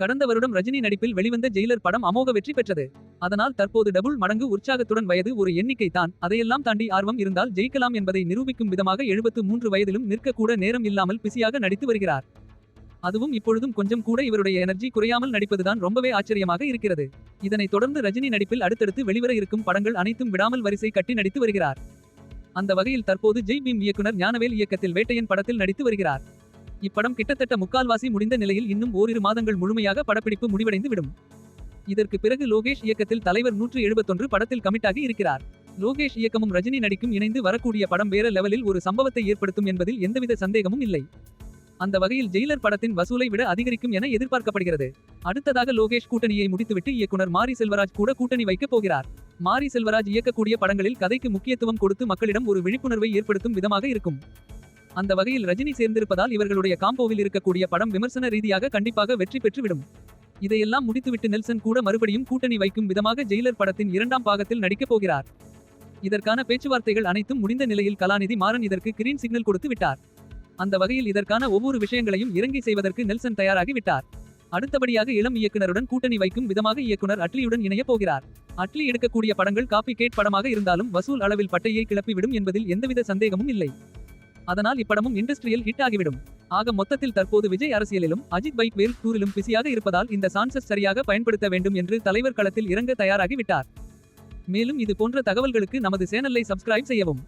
கடந்த வருடம் ரஜினி நடிப்பில் வெளிவந்த ஜெயிலர் படம் அமோக வெற்றி பெற்றது. அதனால் தற்போது டபுள் மடங்கு உற்சாகத்துடன் வயது ஒரு எண்ணிக்கை தான் அதையெல்லாம் தாண்டி ஆர்வம் இருந்தால் ஜெயிக்கலாம் என்பதை நிரூபிக்கும் விதமாக எழுபத்து மூன்று வயதிலும் நிற்கக்கூட நேரம் இல்லாமல் பிஸியாக நடித்து வருகிறார். அதுவும் இப்பொழுதும் கொஞ்சம் கூட இவருடைய எனர்ஜி குறையாமல் நடிப்பதுதான் ரொம்பவே ஆச்சரியமாக இருக்கிறது. இதனைத் தொடர்ந்து ரஜினி நடிப்பில் அடுத்தடுத்து வெளிவர இருக்கும் படங்கள் அனைத்தும் விடாமல் வரிசை கட்டி நடித்து வருகிறார். அந்த வகையில் தற்போது ஜெய் பீம் இயக்குனர் ஞானவேல் இயக்கத்தில் வேட்டையன் படத்தில் நடித்து வருகிறார். இப்படம் கிட்டத்தட்ட முக்கால்வாசி முடிந்த நிலையில் இன்னும் ஓரிரு மாதங்கள் முழுமையாக படப்பிடிப்பு முடிவடைந்து விடும் இதற்கு பிறகு லோகேஷ் இயக்கத்தில் தலைவர் நூற்று எழுபத்தொன்று படத்தில் கமிட்டாகி இருக்கிறார். லோகேஷ் இயக்கமும் ரஜினி நடிக்கும் இணைந்து வரக்கூடிய படம் வேற லெவலில் ஒரு சம்பவத்தை ஏற்படுத்தும் என்பதில் எந்தவித சந்தேகமும் இல்லை. அந்த வகையில் ஜெயிலர் படத்தின் வசூலை விட அதிகரிக்கும் என எதிர்பார்க்கப்படுகிறது. அடுத்ததாக லோகேஷ் கூட்டணியை முடித்துவிட்டு இயக்குனர் மாரி செல்வராஜ் கூட கூட்டணி வைக்கப் போகிறார். மாரி செல்வராஜ் இயக்கக்கூடிய படங்களில் கதைக்கு முக்கியத்துவம் கொடுத்து மக்களிடம் ஒரு விழிப்புணர்வை ஏற்படுத்தும் விதமாக இருக்கும். அந்த வகையில் ரஜினி சேர்ந்திருப்பதால் இவர்களுடைய காம்போவில் இருக்கக்கூடிய படம் விமர்சன ரீதியாக கண்டிப்பாக வெற்றி பெற்றுவிடும். இதையெல்லாம் முடித்துவிட்டு நெல்சன் கூட மறுபடியும் கூட்டணி வைக்கும் விதமாக ஜெயிலர் படத்தின் இரண்டாம் பாகத்தில் நடிக்கப் போகிறார். இதற்கான பேச்சுவார்த்தைகள் அனைத்தும் முடிந்த நிலையில் கலாநிதி மாறன் இதற்கு கிரீன் சிக்னல் கொடுத்து விட்டார். அந்த வகையில் இதற்கான ஒவ்வொரு விஷயங்களையும் இறங்கி செய்வதற்கு நெல்சன் தயாராகி விட்டார். அடுத்தபடியாக இளம் இயக்குனருடன் கூட்டணி வைக்கும் விதமாக இயக்குனர் அட்லியுடன் இணையப் போகிறார். அட்லி எடுக்கக்கூடிய படங்கள் காப்பி கேட் படமாக இருந்தாலும் வசூல் அளவில் பட்டையை கிளப்பிவிடும் என்பதில் எந்தவித சந்தேகமும் இல்லை. அதனால் இப்படமும் இண்டஸ்ட்ரியல் ஹிட் ஆகிவிடும். ஆக மொத்தத்தில் தற்போது விஜய் அரசியலிலும் அஜித் பைக் வேல் டூரிலும் பிஸியாக இருப்பதால் இந்த சான்சஸ் சரியாக பயன்படுத்த வேண்டும் என்று தலைவர் களத்தில் இறங்க தயாராகி விட்டார். மேலும் இது போன்ற தகவல்களுக்கு நமது சேனலை சப்ஸ்கிரைப் செய்யவும்.